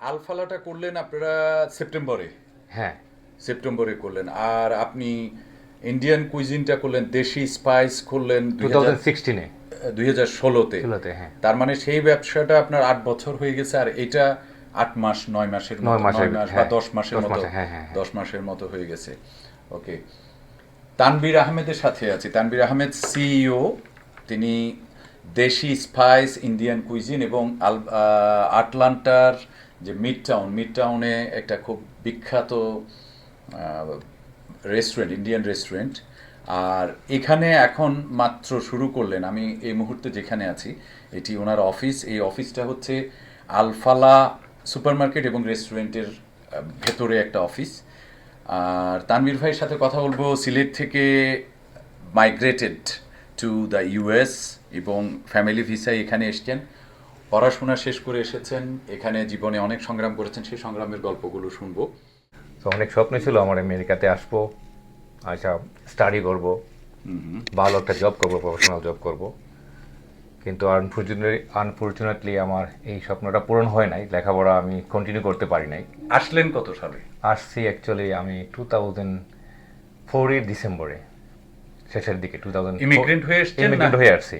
আলফালাটা করলেন আপনারা সেপ্টেম্বরে? হ্যাঁ। সেপ্টেম্বরে করলেন। আর আপনি ইন্ডিয়ান কুইজিনটা করলেন দেশি স্পাইস করলেন টু থাউজেন্ড সিক্সটিনে দুই হাজার ষোলোতে। হ্যাঁ। তার মানে সেই ব্যবসাটা আপনার আট বছর হয়ে গেছে আর এটা আট মাস নয় মাসের নয় মাস বা হ্যাঁ, দশ মাসের মতো হ্যাঁ। দশ মাসের মতো হয়ে গেছে। ওকে। তানবীর আহমেদের সাথে আছি। তানবীর আহমেদ সিইও তিনি দেশি স্পাইস ইন্ডিয়ান কুইজিন এবং আটলান্টার যে মিড টাউন মিড টাউনে একটা খুব বিখ্যাত রেস্টুরেন্ট ইন্ডিয়ান রেস্টুরেন্ট আর এখানে এখন মাত্র শুরু করলেন, আমি এই মুহূর্তে যেখানে আছি, এটি ওনার অফিস এই অফিসটা হচ্ছে আলফালা সুপারমার্কেট এবং রেস্টুরেন্টের ভেতরে একটা অফিস আর তানভীর ভাইয়ের সাথে কথা বলব, সিলেট থেকে মাইগ্রেটেড টু দ্য ইউএস এবং ফ্যামিলি ভিসায় এখানে এসছেন। পড়াশোনা শেষ করে এসেছেন এখানে জীবনে অনেক সংগ্রাম করেছেন সেই সংগ্রামের গল্পগুলো শুনব। তো অনেক স্বপ্ন ছিল আমার আমেরিকাতে আসব আচ্ছা স্টাডি করব ভালো একটা জব করব প্রফেশনাল জব করব। কিন্তু আনফর্চুনেটলি আনফর্চুনেটলি আমার এই স্বপ্নটা পূরণ হয় নাই লেখাপড়া আমি কন্টিনিউ করতে পারি নাই। আসলেন কত সালে? আসছি অ্যাকচুয়ালি আমি টু থাউজেন্ড ফোরের ডিসেম্বরে শেষের দিকে টু থাউজেন্ড Immigrant হয়ে? ইমিগ্রেন্ট হয়ে আসছি।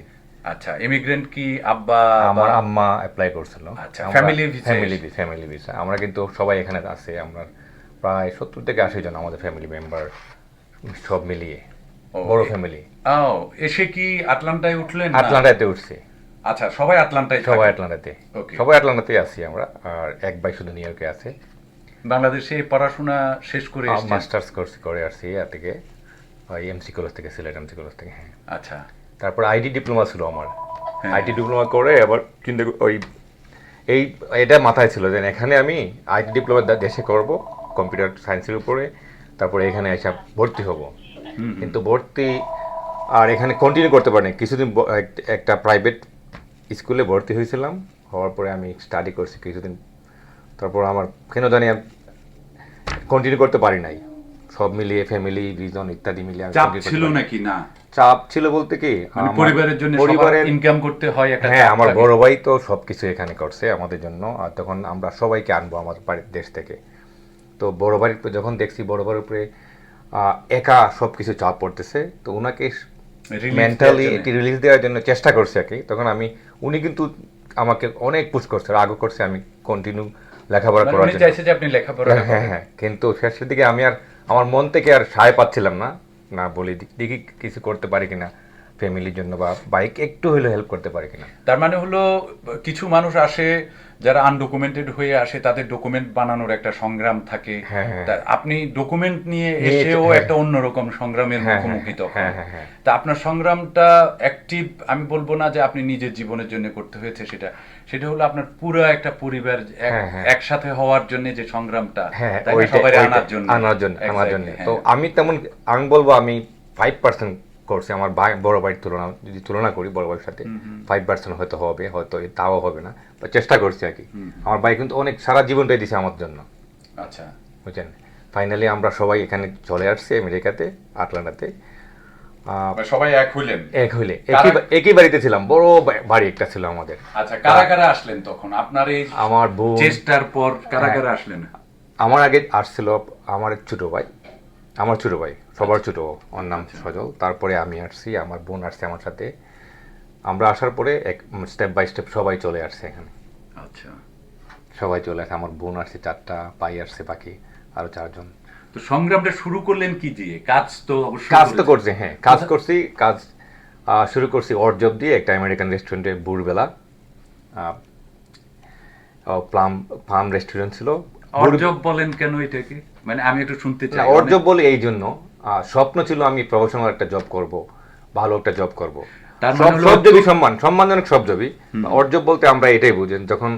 আচ্ছা ইমিগ্রেন্ট কি আব্বা আমার আম্মা অ্যাপ্লাই করছিল। আচ্ছা, family visa family family visa আমরা কিন্তু সবাই এখানে আছে আমরা প্রায় সত্তর থেকে আশি জন আমাদের ফ্যামিলি মেম্বার সব মিলিয়ে বড় ফ্যামিলি ও এসে কি আটলান্টায় উঠলেন আটলান্টাতে উঠছি। আচ্ছা সবাই আটলান্টায় সবাই আটলান্টাতে। সবাই আটলান্টাতে আছি আমরা আর এক ভাই শুধু নিউ ইয়র্কে আছে। বাংলাদেশে পড়াশোনা শেষ করে মাস্টার্স কোর্স করে আসছি আর থেকে এমসি কলেজ থেকে সিলেট এমসি কলেজ থেকে হ্যাঁ। আচ্ছা। তারপর আইটি ডিপ্লোমা ছিল আমার। হ্যাঁ। আইটি ডিপ্লোমা করে আবার কিন্তু ওই এই এটা মাথায় ছিল যে এখানে আমি আইটি ডিপ্লোমা দেশে করব কম্পিউটার সায়েন্সের উপরে তারপরে এখানে এসে ভর্তি হব। কিন্তু ভর্তি আর এখানে কন্টিনিউ করতে পারিনি। কিছুদিন একটা প্রাইভেট স্কুলে ভর্তি হয়েছিলাম। হওয়ার পরে আমি স্টাডি করছি কিছুদিন। তারপর আমার কেন জানি কন্টিনিউ করতে পারি নাই। সব মিলিয়ে ফ্যামিলি রিজন ইত্যাদি মিলিয়ে ছিল নাকি? না। চাপ ছিল বলতে কি মানে পরিবারের জন্য পরিবারের ইনকাম করতে হয় একটা হ্যাঁ আমার বড় ভাই তো সবকিছু এখানে করছে আমাদের জন্য আর তখন আমরা সবাইকে আনব আমার বাড়ির দেশ থেকে। তো বড় বাড়ির যখন দেখছি বড় বাড়ির উপরে একা সবকিছু চাপ পড়তেছে তো ওনাকে মেন্টালি এটি রিলিজ দেওয়ার জন্য চেষ্টা করছে আর কি। তখন আমি উনি কিন্তু আমাকে অনেক পুশ করছে রাগও করছে আমি কন্টিনিউ লেখাপড়া মানে করার জন্য। চাইছে যে আপনি লেখাপড়া হ্যাঁ হ্যাঁ হ্যাঁ কিন্তু শেষের দিকে আমি আর আমার মন থেকে আর সায় পাচ্ছিলাম না। না বলি দেখি কিছু করতে পারি কিনা। ফ্যামিলির জন্য বা বাইক একটু হলেও হেল্প করতে পারি কিনা তার মানে হলো কিছু মানুষ আসে যারা আনডকুমেন্টেড হয়ে আসে তাদের ডকুমেন্ট বানানোর একটা সংগ্রাম থাকে হ্যাঁ, হ্যাঁ। আপনি ডকুমেন্ট নিয়ে এসেও হ্যাঁ। একটা অন্যরকম সংগ্রামের মুখোমুখি তখন। তা আপনার সংগ্রামটা অ্যাক্টিভ আমি বলব না যে আপনি নিজের জীবনের জন্য করতে হয়েছে সেটা সেটা হলো আপনার পুরো একটা পরিবার এক-। একসাথে হওয়ার জন্য যে সংগ্রামটা আনার জন্য আনার জন্য Exactly, জন্য। তো আমি তেমন আমি বলব আমি ফাইভ পার্সেন্ট করছি আমার ভাই বড় ভাইয়ের তুলনা যদি তুলনা করি বড় ভাইয়ের সাথে ফাইভ পার্সেন্ট হয়তো হবে হয়তো তাও হবে না বা চেষ্টা করছি আর কি। আমার ভাই কিন্তু অনেক সারা জীবনটাই দিছে আমার জন্য। আচ্ছা। বুঝছেন? ফাইনালি আমরা সবাই এখানে চলে আসছি আমেরিকাতে আটলান্টাতে। আহ, সবাই এক হইলেন? এক হইলে। একই বাড়িতে ছিলাম বড় বাড়ি একটা ছিল আমাদের। আচ্ছা কারা কারা আসলেন তখন? আপনার এই আমার বোন চেষ্টার পর কারা হ্যাঁ। কারা আসলেন? আমার আগে আসছিল আমার ছোট ভাই আমার ছোট ভাই। সবার ছোট ওর নাম সজল। তারপরে আমি আসছি আমার বোন আসছে আমার সাথে। আমরা আসার পরে এক স্টেপ বাই স্টেপ সবাই চলে আসছে এখানে। আচ্ছা। সবাই চলে আসে আমার বোন আসছে চারটা পাই আসছে বাকি আরও চারজন। তো সংগ্রামটা শুরু করলেন কি দিয়ে? কাজ তো অবশ্যই কাজ তো। করছি হ্যাঁ কাজ করছি কাজ শুরু করছি ওর জব দিয়ে একটা আমেরিকান রেস্টুরেন্টে ভোরবেলা। প্লাম ফার্ম রেস্টুরেন্ট ছিল। অর্জব বলেন কেন এটাকে? মানে আমি একটু শুনতে চাই। ওর জব বলে এই জন্য। স্বপ্ন ছিল আমি প্রফেশনাল একটা জব করব ভালো একটা জব করব। সব মানে জবই সম্মান সম্মানজনক সব জবই ওর বলতে আমরা এটাই বুঝেন যখন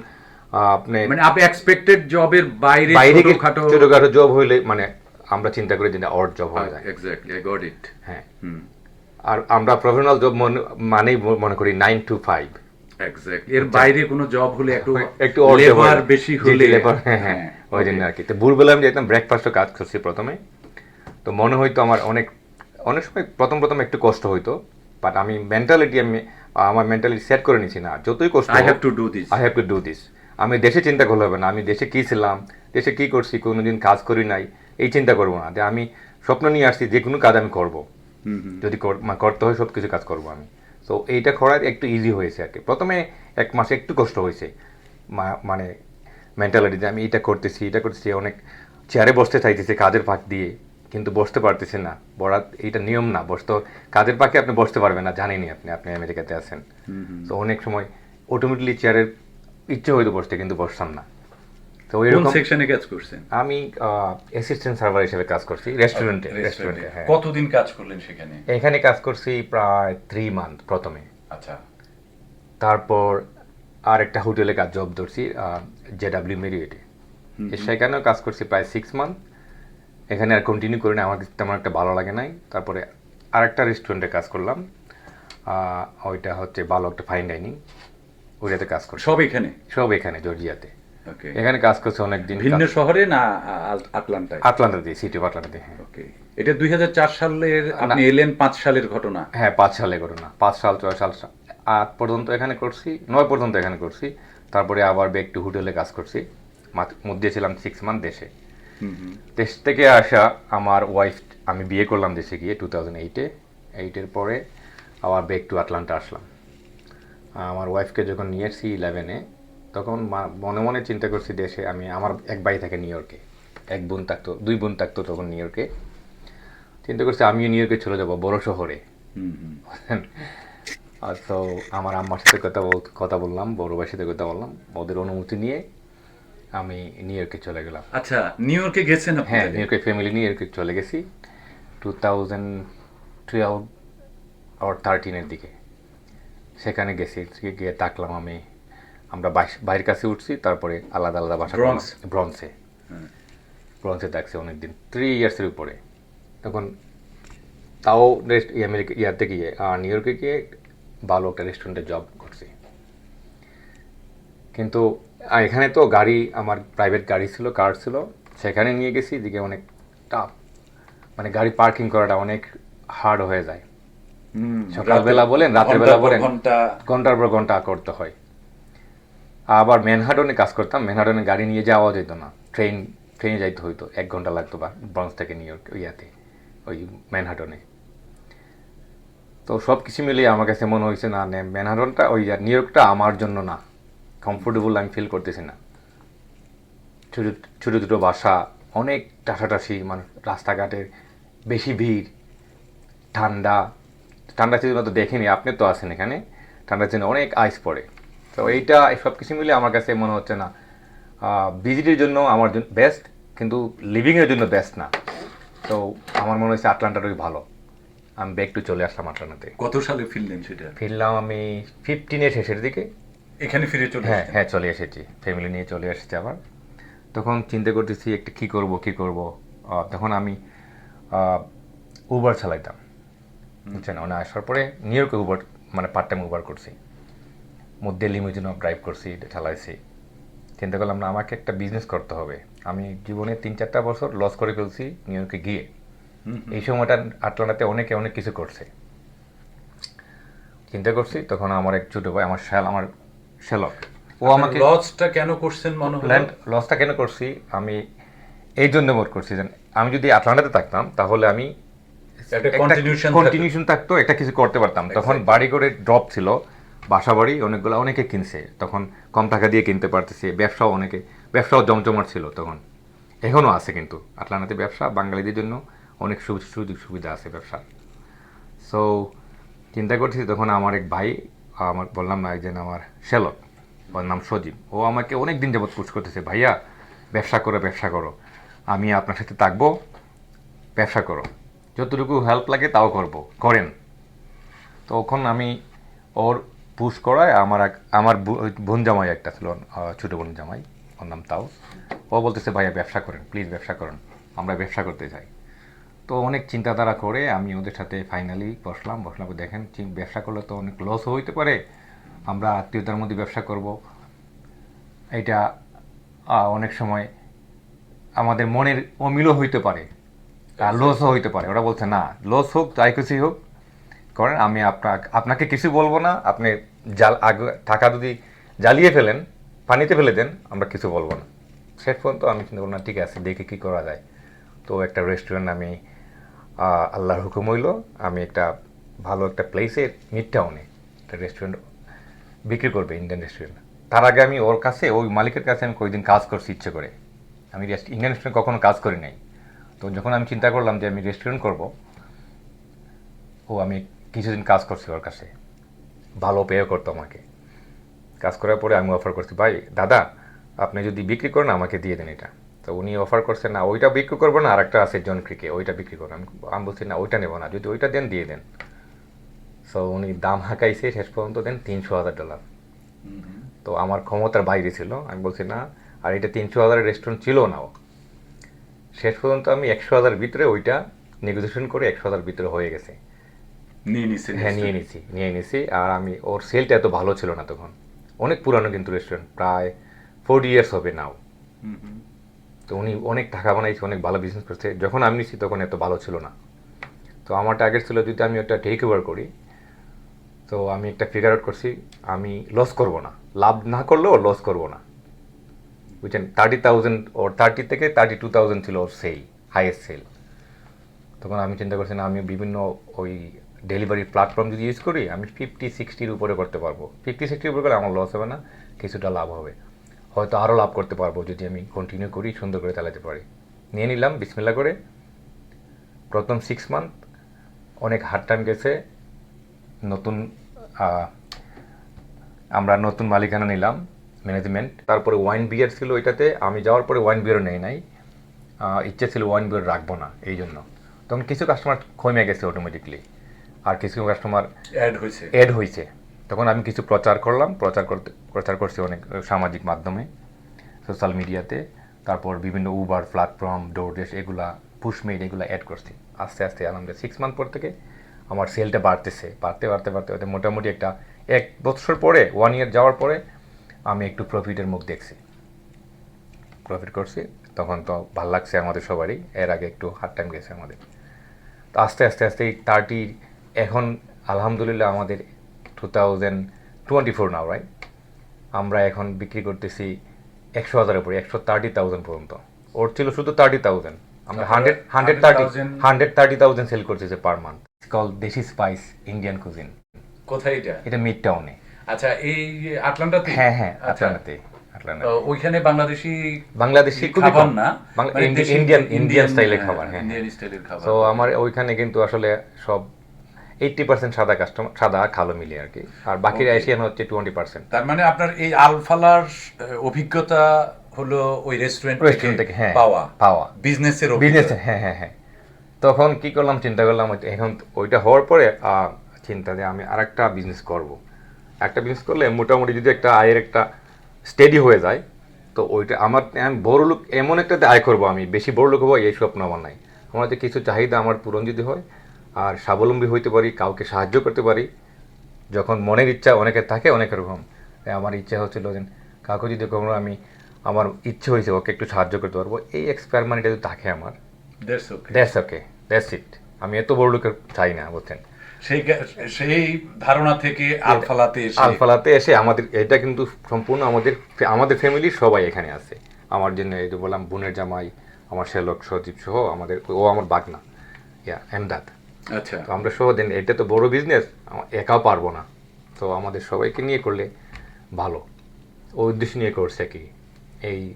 আপনি মানে আপনি এক্সপেক্টেড জবের বাইরে বাইরে ছোটখাটো ছোটখাটো জব হইলে মানে আমরা চিন্তা করি যে জব হয়ে যায়। এক্স্যাক্টলি আই গট ইট হ্যাঁ। আর আমরা প্রফেশনাল জব মানেই মনে করি নাইন টু ফাইভ এক্স্যাক্টলি এর বাইরে কোনো জব হলে একটু একটু odd লেবার বেশি হলে labor, হ্যাঁ হ্যাঁ ওই জন্য আর কি। তো ভোরবেলা আমি যেতাম ব্রেকফাস্টও কাজ করছি প্রথমে। তো মনে হইতো আমার অনেক অনেক সময় প্রথম প্রথম একটু কষ্ট হইতো বাট আমি মেন্টালিটি আমি আমার মেন্টালিটি সেট করে নিছি না। যতই কষ্ট I have to do this I have to do this আমি দেশে চিন্তা করলে হবে না আমি দেশে কী ছিলাম দেশে কী করছি কোনোদিন কাজ করি নাই এই চিন্তা করব না। যে আমি স্বপ্ন নিয়ে আসছি যে কোনো কাজ আমি করব। যদি করতে হয় সব কিছু কাজ করব আমি। তো এইটা করার একটু ইজি হয়েছে আর কি। প্রথমে এক মাসে একটু কষ্ট হয়েছে মা- মানে মেন্টালিটি যে আমি এটা করতেছি এটা করতেছি অনেক চেয়ারে বসতে চাইতেছি কাজের ফাঁক দিয়ে। কিন্তু বসতে পারতেছি না। বরাত এইটা নিয়ম না। বসতে কাজের পাখি আপনি বসতে পারবেন না জানেনি আপনি আপনি আমেরিকাতে আছেন। তো অনেক সময় অটোমেটিকলি চেয়ারের ইচ্ছে হয়তো বসতে কিন্তু বসতাম না। তো এরকম সেকশনে কাজ করছেন? আমি অ্যাসিস্ট্যান্ট সার্ভার হিসেবে কাজ করছি রেস্টুরেন্টে রেস্টুরেন্টে হ্যাঁ। কতদিন কাজ করলেন সেখানে? এখানে কাজ করছি প্রায় থ্রি মান্থ প্রথমে। আচ্ছা। তারপর আর একটা হোটেলে কাজ জব ধরছি জে ডাব্লিউ মেরিয়েটে সেখানেও কাজ করছি প্রায় সিক্স মান্থ এখানে আর কন্টিনিউ করি না আমার তেমন একটা ভালো লাগে নাই। তারপরে আরেকটা রেস্টুরেন্টে কাজ করলাম। ওইটা হচ্ছে ভালো একটা ফাইন ডাইনিং ওইটাতে কাজ করছি। সব এখানে? সব এখানে জর্জিয়াতে। ওকে এখানে কাজ করছে অনেকদিন। ভিন্ন শহরে না আটলান্টায়? আটলান্টাতে সিটি অফ আটলান্টাতে হ্যাঁ। ওকে এটা দুই হাজার চার সালের আপনি এলেন পাঁচ সালের ঘটনা? হ্যাঁ পাঁচ সালের ঘটনা। পাঁচ সাল ছয় সাল আট পর্যন্ত এখানে করছি নয় পর্যন্ত এখানে করছি। তারপরে আবার ব্যাক টু হোটেলে কাজ করছি। মধ্যে ছিলাম সিক্স মান্থ দেশে। দেশ থেকে আসা আমার ওয়াইফ আমি বিয়ে করলাম দেশে গিয়ে টু থাউজেন্ড এইটে এইটের পরে আবার ব্যাক টু আটলান্টা আসলাম। আমার ওয়াইফকে যখন নিয়ে এসছি ইলেভেনে তখন মনে মনে চিন্তা করছি দেশে, আমি আমার এক ভাই থাকে নিউ ইয়র্কে এক বোন থাকতো, দুই বোন থাকতো তখন নিউ ইয়র্কে চিন্তা করছি আমিও নিউ ইয়র্কে চলে যাব, বড় শহরে। তো আমার আম্মার সাথে কথা কথা বললাম, বড় ভাইয়ের সাথে কথা বললাম। ওদের অনুমতি নিয়ে আমি নিউ ইয়র্কে চলে গেলাম। আচ্ছা নিউ ইয়র্কে গেছেন আপনি হ্যাঁ নিউ ইয়র্কে ফ্যামিলি নিউ ইয়র্কে চলে গেছি টু থাউজেন্ড টুয়েলভ আর থার্টিনের দিকে। সেখানে গেছি গিয়ে থাকলাম আমি। আমরা বাইরের কাছে উঠছি তারপরে আলাদা আলাদা বাসা ব্রঞ্জ? ব্রঞ্জে। ব্রঞ্জে থাকছি অনেকদিন থ্রি ইয়ার্সের উপরে। তখন তাও রেস্ট আমেরিকা ইয়াতে গিয়ে আর নিউ ইয়র্কে গিয়ে ভালো একটা রেস্টুরেন্টে জব কিন্তু এখানে তো গাড়ি আমার প্রাইভেট গাড়ি ছিল কার ছিল সেখানে নিয়ে গেছি দিকে অনেক টাফ মানে গাড়ি পার্কিং করাটা অনেক হার্ড হয়ে যায়। সকালবেলা বলেন রাতের বেলা বলেন ঘণ্টার পর ঘণ্টা করতে হয়। আবার ম্যানহাটনে কাজ করতাম ম্যানহাটনে গাড়ি নিয়ে যাওয়া যেত না। ট্রেন ট্রেনে যাইতে হইতো এক ঘণ্টা লাগতো বা ব্রঞ্জ থেকে নিউ ইয়র্ক ইয়াতে ওই ম্যানহাটনে তো সব কিছু মিলিয়ে আমার কাছে মনে হয়েছে না নে- ম্যানহাটনটা ওই নিউ ইয়র্কটা আমার জন্য না। কমফোর্টেবল আমি ফিল করতেছি না। ছোটো ছোটো ছোটো বাসা অনেক টাসাটাসি মানে রাস্তাঘাটের বেশি ভিড় ঠান্ডা। ঠান্ডা সিজন তো দেখিনি আপনি তো আছেন এখানে। ঠান্ডা সিজনে অনেক আইস পড়ে। তো এইটা সব কিছু মিলে আমার কাছে মনে হচ্ছে না ভিজিটের জন্য আমার জন্য বেস্ট কিন্তু লিভিংয়ের জন্য বেস্ট না। তো আমার মনে হচ্ছে আটলান্টাটাই ভালো। আমি ব্যাক টু চলে আসলাম আটলান্টাতে। কত সালে ফিরলেন সেটা? ফিরলাম আমি ফিফটিনের শেষের দিকে। এখানে ফিরে চলে হ্যাঁ হ্যাঁ চলে এসেছি। ফ্যামিলি নিয়ে চলে এসেছি আবার। তখন চিন্তা করতেছি একটা কী করব কী করব? তখন আমি উবার চালাইতাম। বুঝছেন? মানে আসার পরে নিউ ইয়র্কে উবার মানে পার্ট টাইম উবার করছি মধ্যে লিমুজিনও ড্রাইভ করছি চালাইছি। চিন্তা করলাম না আমাকে একটা বিজনেস করতে হবে। আমি জীবনে তিন চারটা বছর লস করে ফেলছি নিউ ইয়র্কে গিয়ে। এই সময়টা আটলান্টাতে অনেকে অনেক কিছু করছে। চিন্তা করছি তখন আমার এক ছোটো ভাই আমার শ্যাল আমার শ্যালক। ও আমাকে লজটা কেন করছেন মনে হলো? লসটা কেন করছি? আমি এই জন্য মোট করছি যে আমি যদি আটলান্টাতে থাকতাম তাহলে আমি কন্টিনিউশন থাকতো। একটা কিছু করতে পারতাম। তখন বাড়ি করে ড্রপ ছিল বাসা বাড়ি অনেকগুলো অনেকে কিনছে। তখন কম টাকা দিয়ে কিনতে পারতেছে ব্যবসাও অনেকে ব্যবসাও জমজমাট ছিল তখন। এখনও আছে কিন্তু। আটলান্টাতে ব্যবসা বাঙালিদের জন্য অনেক সুযোগ সুবিধা আছে ব্যবসা সো চিন্তা করছি তখন আমার এক ভাই আমার, বললাম না, একজন আমার শ্যালক ওর নাম সজীব। ও আমাকে অনেক দিন যাবৎ পুশ করতেছে, ভাইয়া, ব্যবসা করো ব্যবসা করো। আমি আপনার সাথে থাকব, ব্যবসা করো। যতটুকু হেল্প লাগে তাও করব, করেন। তখন আমি ওর পুশ করায় আমার এক- আমার বোন জামাই একটা ছিল ছোটো বোন জামাই, ওর নাম তাও ও বলতেছে, ভাইয়া, ব্যবসা করেন প্লিজ ব্যবসা করেন, আমরা ব্যবসা করতে চাই। তো অনেক চিন্তাধারা করে আমি ওদের সাথে ফাইনালি বসলাম। বসলাম দেখেন ব্যবসা করলে তো অনেক লসও হইতে পারে। আমরা আত্মীয়তার মধ্যে ব্যবসা করব। এটা অনেক সময় আমাদের মনের অমিলও হইতে পারে আর লসও হইতে পারে। ওরা বলছে না লস হোক যাই কিছু হোক করেন। আমি আপনাকে আপনাকে কিছু বলব না। আপনি জাল আগে টাকা যদি জ্বালিয়ে ফেলেন পানিতে ফেলে দেন আমরা কিছু বলব না। শেষ পর্যন্ত আমি চিন্তা করলাম ঠিক আছে দেখে কী করা যায়। তো একটা রেস্টুরেন্ট আমি আল্লাহর হুকুম হইল, আমি একটা ভালো একটা প্লেসে মিড টাউনে একটা রেস্টুরেন্ট বিক্রি করবে ইন্ডিয়ান রেস্টুরেন্ট তার আগে আমি ওর কাছে, ওই মালিকের কাছে আমি কয়েকদিন কাজ করছি ইচ্ছে করে। আমি ইন্ডিয়ান রেস্টুরেন্ট কখনো কাজ করি নাই। তো যখন আমি চিন্তা করলাম যে আমি রেস্টুরেন্ট করব, ও আমি কিছুদিন কাজ করছি ওর কাছে। ভালো পেয়ে করতো আমাকে। কাজ করার পরে আমি অফার করছি, ভাই, দাদা, আপনি যদি বিক্রি করেন, আমাকে দিয়ে দেন এটা। তো উনি অফার করছেন না ওইটা বিক্রি করব না আরেকটা আছে জন ক্রিকে ওইটা বিক্রি করব আমি আমি বলছি না ওইটা নেব না যদি ওইটা দেন দিয়ে দেন। সো উনি দাম হাঁকাইছে শেষ পর্যন্ত দেন তিনশো হাজার ডলার তো আমার ক্ষমতার বাইরে ছিল আমি বলছি না আর এটা তিনশো হাজারের রেস্টুরেন্ট ছিল না শেষ পর্যন্ত আমি একশো হাজার ভিতরে ওইটা নেগোসিয়েশন করে একশো হাজার ভিতরে হয়ে গেছে। নিয়ে নিছেন হ্যাঁ নিয়ে নিছি নিয়ে নিছি আর আমি ওর সেলটা এত ভালো ছিল না তখন। অনেক পুরানো কিন্তু রেস্টুরেন্ট প্রায় ফোর ইয়ার্স হবে নাও। তো উনি অনেক টাকা বানাইছে, অনেক ভালো বিজনেস করছে। যখন আমি নিচ্ছি তখন এত ভালো ছিল না। তো আমার টার্গেট ছিল যদি আমি একটা টেক ওভার করি, তো আমি একটা ফিগার আউট করছি, আমি লস করব না। লাভ না করলেও লস করব না। বুঝছেন থার্টি থাউজেন্ড ওর থার্টি থেকে থার্টি টু থাউজেন্ড ছিল ওর সেল হাইয়েস্ট সেল তখন আমি চিন্তা করছি, না, আমি বিভিন্ন ওই ডেলিভারি প্ল্যাটফর্ম যদি ইউজ করি, আমি ফিফটি সিক্সটির উপরে করতে পারব। ফিফটি সিক্সটির উপরে করলে আমার লস হবে না, কিছুটা লাভ হবে। হয়তো আরও লাভ করতে পারব যদি আমি কন্টিনিউ করি সুন্দর করে চালাতে পারি। নিয়ে নিলাম বিসমিল্লা করে। প্রথম সিক্স মান্থ অনেক হার্ড টাইম গেছে। নতুন আমরা নতুন মালিকানা নিলাম ম্যানেজমেন্ট তারপরে ওয়াইন বিয়ার ছিল ওইটাতে। আমি যাওয়ার পরে ওয়াইন বিয়ারও নেই নাই। ইচ্ছে ছিল ওয়াইন বিয়ার রাখব না এই জন্য। তখন কিছু কাস্টমার কমে গেছে অটোমেটিকলি আর কিছু কাস্টমার অ্যাড হয়েছে। অ্যাড হয়েছে। তখন আমি কিছু প্রচার করলাম, প্রচার করতে, প্রচার করছি অনেক সামাজিক মাধ্যমে সোশ্যাল মিডিয়াতে তারপর বিভিন্ন উবার প্ল্যাটফর্ম ডোরডেস এগুলা পুশমেড এগুলা অ্যাড করছি। আস্তে আস্তে, আলহামদুলিল্লাহ সিক্স মান্থ পর থেকে আমার সেলটা বাড়তেছে। বাড়তে বাড়তে বাড়তে বাড়তে মোটামুটি একটা এক বছর পরে ওয়ান ইয়ার যাওয়ার পরে আমি একটু প্রফিটের মুখ দেখছি। প্রফিট করছি, তখন তো ভালো লাগছে আমাদের সবারই, এর আগে একটু হার্ড টাইম গেছে আমাদের। তো আস্তে আস্তে আস্তে, এই থার্টি এখন আলহামদুলিল্লাহ আমাদের two thousand twenty four now right আমরা এখন বিক্রি করতেছি একশো হাজারের উপরে একশো থার্টি থাউজেন্ড পর্যন্ত। ওর ছিল শুধু থার্টি থাউজেন্ড আমরা hundred hundred thirty hundred thirty thousand sale করতেছে per month call Deshi spice Indian cuisine কোথায় এটা? এটা মিড টাউনে আচ্ছা এই আটলান্টাতে হ্যাঁ হ্যাঁ আচ্ছা। আটলান্টাতে আটলান্টা ওইখানে বাংলাদেশি বাংলাদেশি খাবার। না? ইন্ডিয়ান ইন্ডিয়ান স্টাইলের হ্যাঁ, খাবার হ্যাঁ ইন্ডিয়ান স্টাইলের খাবার। তো আমার ওইখানে কিন্তু আসলে সব এইটটি পার্সেন্ট সাদা কাস্টমার সাদা কালো মিলিয়ে আর কি। আর বাকি এশিয়ান হচ্ছে টোয়েন্টি পার্সেন্ট তার মানে আপনার এই আলফালার অভিজ্ঞতা হলো ওই রেস্টুরেন্ট থেকে হ্যাঁ পাওয়া? পাওয়া। বিজনেসের বিজনেস হ্যাঁ হ্যাঁ হ্যাঁ। তখন কি করলাম চিন্তা করলাম এখন ওইটা হওয়ার পরে চিন্তা যে আমি আরেকটা বিজনেস করব। একটা বিজনেস করলে মোটামুটি যদি একটা আয়ের একটা স্টেডি হয়ে যায় তো ওইটা আমার আমি বড় লোক এমন একটাতে আয় করব আমি বেশি বড় লোক হব এই স্বপ্ন আমার নাই। আমার যে কিছু চাহিদা আমার পূরণ যদি হয় আর স্বাবলম্বী হইতে পারি কাউকে সাহায্য করতে পারি যখন মনের ইচ্ছা অনেকের থাকে অনেক রকম আমার ইচ্ছা হচ্ছিল যে কাউকে যদি কখনো আমি আমার ইচ্ছে হয়েছে ওকে একটু সাহায্য করতে পারব এই এক্সপেরিমেন্টটা যদি থাকে আমার. দ্যাটস ওকে দ্যাটস ইট আমি এত বড় লোকের চাই না বলছেন সেই সেই ধারণা থেকে আলফালাতে এসে আলফালাতে এসে আমাদের এটা কিন্তু সম্পূর্ণ আমাদের আমাদের ফ্যামিলির সবাই এখানে আছে। আমার জন্য এই যে বললাম বোনের জামাই আমার শ্যালক সজীব সহ আমাদের ও আমার বাগনা। ইয়া এমদাদ আচ্ছা। তো আমরা সহ দেন এটা তো বড় বিজনেস একাও পারব না। তো আমাদের সবাইকে নিয়ে করলে ভালো। ওই উদ্দেশ্য নিয়ে করছে কি এই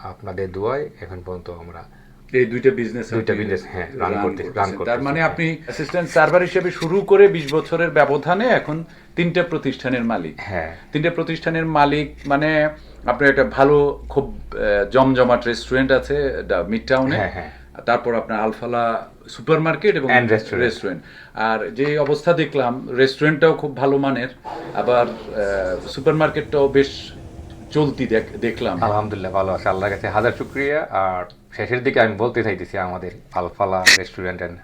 আপনাদের দোয়ায় এখন পর্যন্ত আমরা এই দুইটা বিজনেস দুইটা business, হ্যাঁ, run করতে- run তার মানে। আপনি অ্যাসিস্ট্যান্ট সার্ভার হিসেবে শুরু করে বিশ বছরের ব্যবধানে এখন তিনটা প্রতিষ্ঠানের মালিক। হ্যাঁ। তিনটা প্রতিষ্ঠানের মালিক মানে আপনার একটা ভালো খুব জমজমাট রেস্টুরেন্ট আছে মিড টাউনে হ্যাঁ, হ্যাঁ। তারপর আপনার আলফালা সুপার মার্কেট এবং. রেস্টুরেন্ট আর যে অবস্থা দেখলাম রেস্টুরেন্টটাও খুব ভালো মানের আবার সুপার মার্কেটটাও বেশ চলতি দেখ- দেখলাম। আলহামদুলিল্লাহ ভালো আছে। আল্লাহর কাছে হাজার শুক্রিয়া। আর শেষের দিকে আমি বলতে চাইতেছি আমাদের আলফালা রেস্টুরেন্ট অ্যান্ড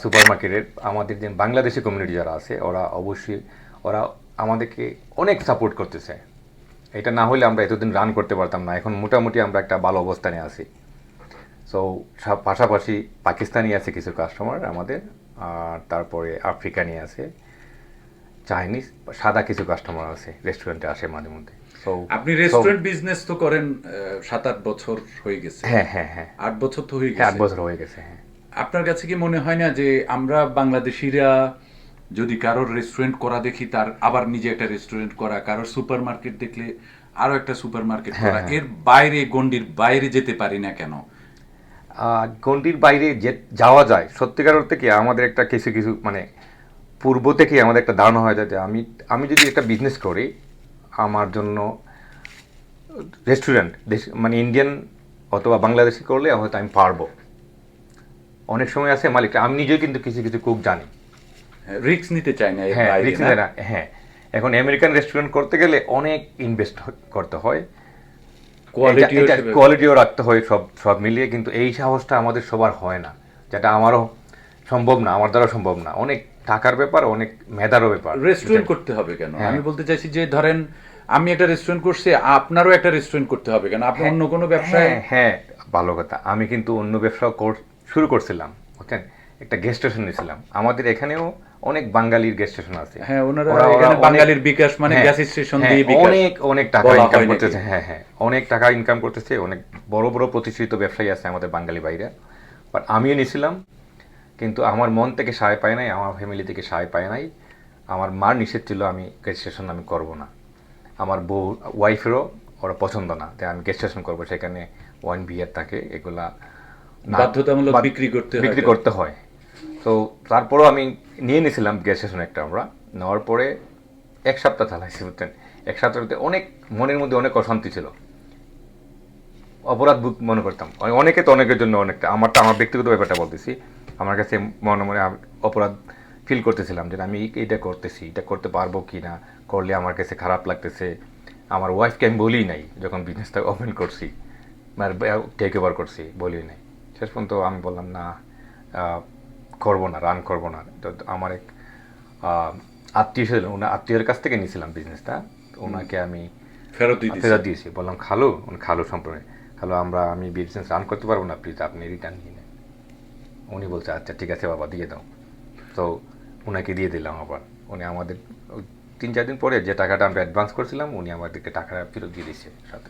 সুপার মার্কেটের আমাদের যে বাংলাদেশি কমিউনিটি যারা আছে ওরা অবশ্যই ওরা আমাদেরকে অনেক সাপোর্ট করতেছে। এটা না হলে আমরা এতদিন রান করতে পারতাম না। এখন মোটামুটি আমরা একটা ভালো অবস্থানে আছি। সো পাশাপাশি পাকিস্তানি আছে কিছু কাস্টমার আমাদের আর তারপরে আফ্রিকানি আছে চাইনিজ সাদা কিছু কাস্টমার আছে রেস্টুরেন্টে আসে মাঝে মধ্যে। আপনি রেস্টুরেন্ট বিজনেস তো করেন সাত আট বছর হয়ে গেছে। হ্যাঁ হ্যাঁ হ্যাঁ। আট বছর তো হয়ে হ্যাঁ, আট বছর হয়ে গেছে হ্যাঁ। আপনার কাছে কি মনে হয় না যে আমরা বাংলাদেশিরা যদি কারোর রেস্টুরেন্ট করা দেখি তার আবার নিজে একটা রেস্টুরেন্ট করা কারোর সুপার মার্কেট দেখলে আরও একটা সুপার মার্কেট করা হ্যাঁ, এর বাইরে গন্ডির বাইরে যেতে পারি না কেন? গণ্ডির বাইরে যে যাওয়া যায় সত্যিকার অর্থে কি আমাদের একটা কিছু কিছু মানে পূর্ব থেকে আমাদের একটা ধারণা হয়ে যায় যে আমি আমি যদি একটা বিজনেস করি আমার জন্য রেস্টুরেন্ট দেশ মানে ইন্ডিয়ান অথবা বাংলাদেশি করলে হয়তো আমি পারব। অনেক সময় আছে মালিক আমি নিজেও কিন্তু কিছু কিছু কুক জানি। রিক্স নিতে চাই না হ্যাঁ risk না? নিতে না, হ্যাঁ। এখন আমেরিকান রেস্টুরেন্ট করতে গেলে অনেক ইনভেস্ট করতে হয়। কোয়ালিটিও রাখতে হয় সব সব মিলিয়ে কিন্তু এই সাহসটা আমাদের সবার হয় না। যেটা আমারও সম্ভব না আমার দ্বারা সম্ভব না। অনেক টাকার ব্যাপার অনেক মেধারও ব্যাপার। রেস্টুরেন্ট করতে হবে কেন? হ্যাঁ। আমি বলতে চাইছি যে ধরেন আমি একটা রেস্টুরেন্ট করছি আপনারও একটা রেস্টুরেন্ট করতে হবে কেন? আপনি অন্য কোনো ব্যবসায় হ্যাঁ হ্যাঁ ভালো কথা। আমি কিন্তু অন্য ব্যবসা কর- শুরু করছিলাম বুঝছেন? একটা গেস্ট স্টেশন নিয়েছিলাম। আমাদের এখানেও অনেক বাঙালির গেস্ট স্টেশন আছে। হ্যাঁ, ওনারা এখানে বাঙালির বিকাশ মানে গ্যাস স্টেশন হ্যাঁ, দিয়ে বিকাশ অনেক অনেক টাকা ইনকাম করতেছে হ্যাঁ হ্যাঁ অনেক টাকা ইনকাম করতেছে অনেক বড় বড় প্রতিষ্ঠিত ব্যবসায়ী আছে আমাদের বাঙালি বাইরে বাট আমিও নিয়েছিলাম কিন্তু আমার মন থেকে সায় পায় নাই আমার ফ্যামিলি থেকে সায় পায় নাই। আমার মার নিষেধ ছিল আমি গেস্ট স্টেশন আমি করব না। আমার বউ ওয়াইফেরও ওরা পছন্দ না তাই আমি গেস্ট স্টেশন করব সেখানে ওয়ান বিয়ার থাকে এগুলা বাধ্যতামূলক বিক্রি করতে বিক্রি করতে হয়। তো তারপরেও আমি নিয়ে নিয়েছিলাম গ্যাস স্টেশন একটা আমরা। নেওয়ার পরে এক সপ্তাহ চালাইছি বুঝছেন এক সপ্তাহতে অনেক মনের মধ্যে অনেক অশান্তি ছিল। অপরাধ বোধ মনে করতাম। অনেকে তো অনেকের জন্য অনেকটা, আমারটা, আমার ব্যক্তিগত ব্যাপারটা বলতেছি। আমার কাছে মনে মনে অপরাধ ফিল করতেছিলাম যে আমি এটা করতেছি, এটা করতে পারব কি না করলে আমার কাছে খারাপ লাগতেছে। আমার ওয়াইফকে আমি বলি নাই, যখন বিজনেসটা ওপেন করছি। মানে টেক ওভার করছি বলি নাই। শেষ পর্যন্ত আমি বললাম, না করব না রান করব না। তো আমার এক আত্মীয় ছিল ওনার আত্মীয়ের কাছ থেকে নিয়েছিলাম বিজনেসটা ওনাকে আমি ফেরত দিয়ে ফেরত দিয়েছি। বললাম খালু উনি খালু সম্পর্কে খালু আমরা আমি বিজনেস রান করতে পারব না প্লিজ আপনি রিটার্ন নিয়ে নেন। উনি বলছে আচ্ছা ঠিক আছে বাবা দিয়ে দাও। তো ওনাকে দিয়ে দিলাম আবার। উনি আমাদের ওই তিন চার দিন পরে যে টাকাটা আমরা অ্যাডভান্স করছিলাম উনি আমাদেরকে টাকাটা ফেরত দিয়ে দিয়েছে সাথে।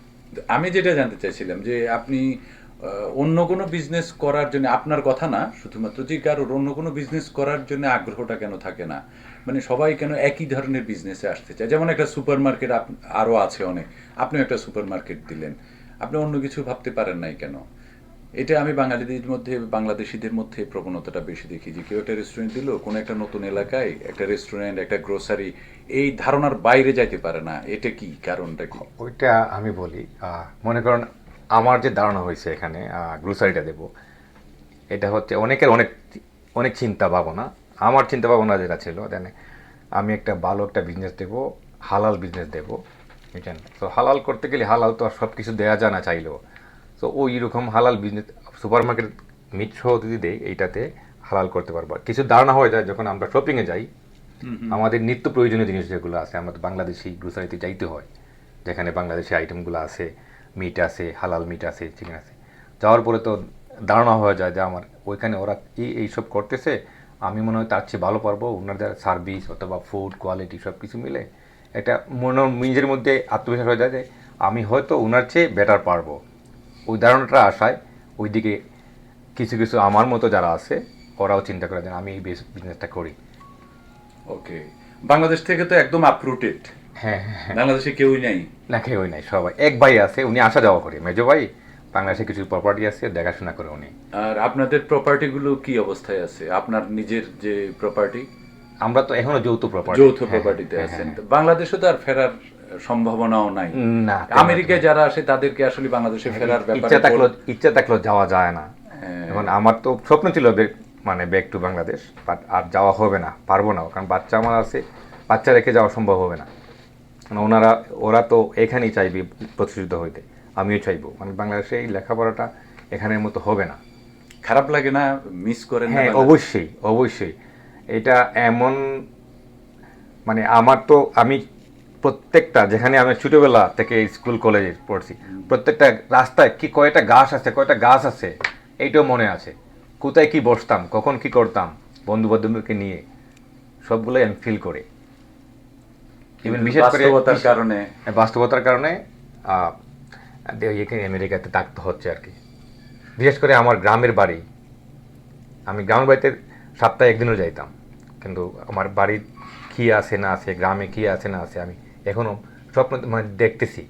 আমি যেটা জানতে চাইছিলাম যে আপনি অন্য কোনো বিজনেস করার জন্য, আপনার কথা না, শুধুমাত্র যে কারোর অন্য কোনো বিজনেস করার জন্য আগ্রহটা কেন থাকে না? মানে সবাই কেন একই ধরনের বিজনেসে আসতে চায়? যেমন একটা সুপার মার্কেট আরও আছে অনেক। আপনিও একটা সুপার মার্কেট দিলেন। আপনি অন্য কিছু ভাবতে পারেন নাই কেন? এটা আমি বাঙালিদের মধ্যে, বাংলাদেশিদের মধ্যে প্রবণতাটা বেশি দেখি যে কেউ একটা রেস্টুরেন্ট দিল, কোনো একটা নতুন এলাকায় একটা রেস্টুরেন্ট একটা গ্রোসারি এই ধারণার বাইরে যাইতে পারে না। এটা কি কারণটা কি? ওইটা আমি বলি মনে করেন আমার যে ধারণা হয়েছে এখানে গ্রোসারিটা দেব এটা হচ্ছে অনেকের অনেক অনেক চিন্তা ভাবনা আমার চিন্তা ভাবনা যেটা ছিল দেন আমি একটা ভালো একটা বিজনেস দেবো হালাল বিজনেস দেবো বুঝছেন? তো হালাল করতে গেলে হালাল তো আর সব কিছু দেওয়া যায় না চাইলেও। তো ওই রকম হালাল বিজনেস সুপার মার্কেট সহ যদি দেয় এইটাতে হালাল করতে পারব। কিছু ধারণা হয়ে যায় যখন আমরা শপিংয়ে যাই আমাদের নিত্য প্রয়োজনীয় জিনিস যেগুলো আছে আমাদের বাংলাদেশি গ্রোসারিতে যাইতে হয় যেখানে বাংলাদেশি আইটেমগুলো আছে। মিট আছে হালাল মিট আছে চিকেন আছে। যাওয়ার পরে তো ধারণা হয়ে যায় যে আমার ওইখানে ওরা এই এইসব করতেছে। আমি মনে হয় তার চেয়ে ভালো পারব। ওনাদের সার্ভিস অথবা ফুড কোয়ালিটি সব কিছু মিলে একটা মনে নিজের মধ্যে আত্মবিশ্বাস হয়ে যায় যে আমি হয়তো ওনার চেয়ে বেটার পারব। ওই ধারণাটা আসায় ওইদিকে কিছু কিছু আমার মতো যারা আছে, ওরাও চিন্তা করে যে আমি এই বিজনেসটা করি। ওকে বাংলাদেশ থেকে তো একদম আপরুটেড হ্যাঁ হ্যাঁ হ্যাঁ। বাংলাদেশে কেউই নাই। না কেউই নাই সবাই। এক ভাই আছে উনি আসা যাওয়া করে। মেজো ভাই বাংলাদেশে কিছু প্রপার্টি আছে দেখাশোনা করে উনি। আর আপনাদের কি অবস্থায় আছে? আপনার নিজের যে প্রপার্টি আমরা তো এখনও যৌথ প্রপার্টি যৌথ প্রপার্টিতে আছেন। বাংলাদেশে তো আর ফেরার সম্ভাবনাও নাই। না আমেরিকায় যারা আসে তাদেরকে আসলে বাংলাদেশে ফেরার ব্যাপারে ইচ্ছা থাকল ইচ্ছা থাকলেও যাওয়া যায় না। এখন আমার তো স্বপ্ন ছিল মানে ব্যাক টু বাংলাদেশ বাট আর যাওয়া হবে না পারব না। কারণ বাচ্চা আমার আছে বাচ্চা রেখে যাওয়া সম্ভব হবে না। ওনারা ওরা তো এখানেই চাইবে প্রতিষ্ঠিত হইতে আমিও চাইব। মানে বাংলাদেশে এই লেখাপড়াটা এখানের মতো হবে না। খারাপ লাগে না? মিস করেন হ্যাঁ অবশ্যই অবশ্যই। এটা এমন মানে আমার তো আমি প্রত্যেকটা যেখানে আমি ছোটবেলা থেকে স্কুল কলেজে পড়ছি প্রত্যেকটা রাস্তায় কি কয়টা গাছ আছে কয়টা গাছ আছে এইটাও মনে আছে। কোথায় কি বসতাম কখন কি করতাম বন্ধু বান্ধবকে নিয়ে সবগুলোই আমি ফিল করি। ইভেন বিশেষ করে বাস্তবতার কারণে বাস্তবতার কারণে এখানে আমেরিকাতে থাকতে হচ্ছে আর কি। বিশেষ করে আমার গ্রামের বাড়ি। আমি গ্রামের বাড়িতে সপ্তাহে একদিনও যাইতাম। কিন্তু আমার বাড়ি কি আছে না আছে গ্রামে কি আছে না আছে আমি এখনও স্বপ্ন মানে দেখতেছি।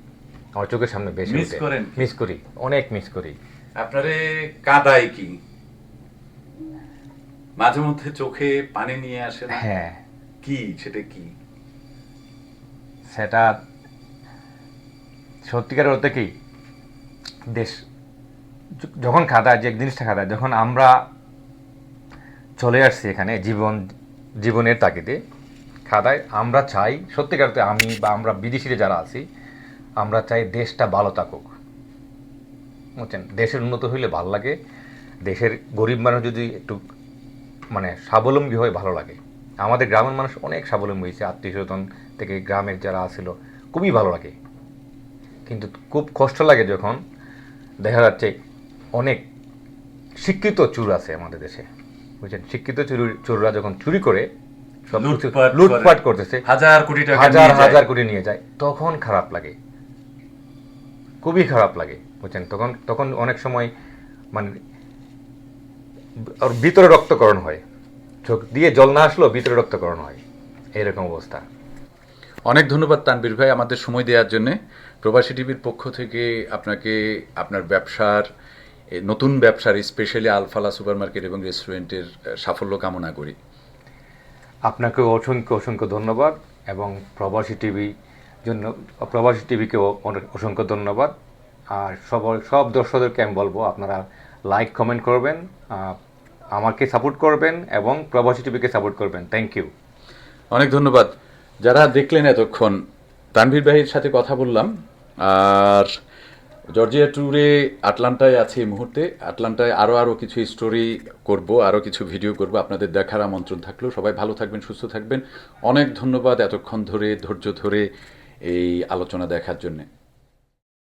আমার চোখের সামনে বেশি Miss করেন? মিস করি অনেক মিস করি। আপনারে কাদায় কি? মাঝে মধ্যে চোখে পানি নিয়ে আসে হ্যাঁ। কি? সেটা কি? সেটা সত্যিকার অর্থে কি? দেশ যখন খাদায়, যে জিনিসটা খাদায়, যখন আমরা চলে আসছি এখানে, জীবন, জীবনের তাগিদে, খাদায়, আমরা চাই, সত্যিকার অর্থে আমি বা আমরা বিদেশিরা যারা আছি, আমরা চাই দেশটা ভালো থাকুক। বুঝছেন? দেশের উন্নত হইলে ভালো লাগে, দেশের গরিব মানুষ যদি একটু মানে স্বাবলম্বী হয়, ভালো লাগে। আমাদের গ্রামের মানুষ অনেক স্বাবলম্বী হয়েছে আত্মীয় স্বজন থেকে গ্রামের যারা আছিল খুবই ভালো লাগে। কিন্তু খুব কষ্ট লাগে যখন দেখা যাচ্ছে অনেক শিক্ষিত চুর আছে আমাদের দেশে। বুঝছেন? শিক্ষিত চুরি চোররা যখন চুরি করে সব লুটপাট করতেছে হাজার কোটি টাকা হাজার হাজার করে নিয়ে যায় তখন খারাপ লাগে। খুবই খারাপ লাগে বুঝছেন? তখন তখন অনেক সময় মানে ওর ভিতরে রক্তকরণ হয়। চোখ দিয়ে জল না আসলেও ভিতরে রক্তকরণ হয়। এরকম অবস্থা। অনেক ধন্যবাদ তানবীর ভাই আমাদের সময় দেওয়ার জন্য। প্রবাসী টিভির পক্ষ থেকে আপনাকে আপনার ব্যবসার নতুন ব্যবসার স্পেশালি আলফালা সুপারমার্কেট এবং রেস্টুরেন্টের সাফল্য কামনা করি। আপনাকে অসংখ্য অসংখ্য ধন্যবাদ এবং প্রবাসী টিভি জন্য প্রবাসী টিভিকেও অসংখ্য ধন্যবাদ। আর সব সব দর্শকদেরকে আমি বলব আপনারা লাইক কমেন্ট করবেন আমাকে সাপোর্ট করবেন এবং প্রবাসী টিভিকে সাপোর্ট করবেন। থ্যাংক ইউ অনেক ধন্যবাদ। যারা দেখলেন এতক্ষণ, তানভীর ভাইয়ের সাথে কথা বললাম, আর জর্জিয়া ট্যুরে আটলান্টায় আছে এই মুহূর্তে। আটলান্টায় আরও আরও কিছু স্টোরি করব আরও কিছু ভিডিও করব, আপনাদের দেখার আমন্ত্রণ থাকল। সবাই ভালো থাকবেন, সুস্থ থাকবেন। অনেক ধন্যবাদ এতক্ষণ ধরে, ধৈর্য ধরে এই আলোচনা দেখার জন্যে।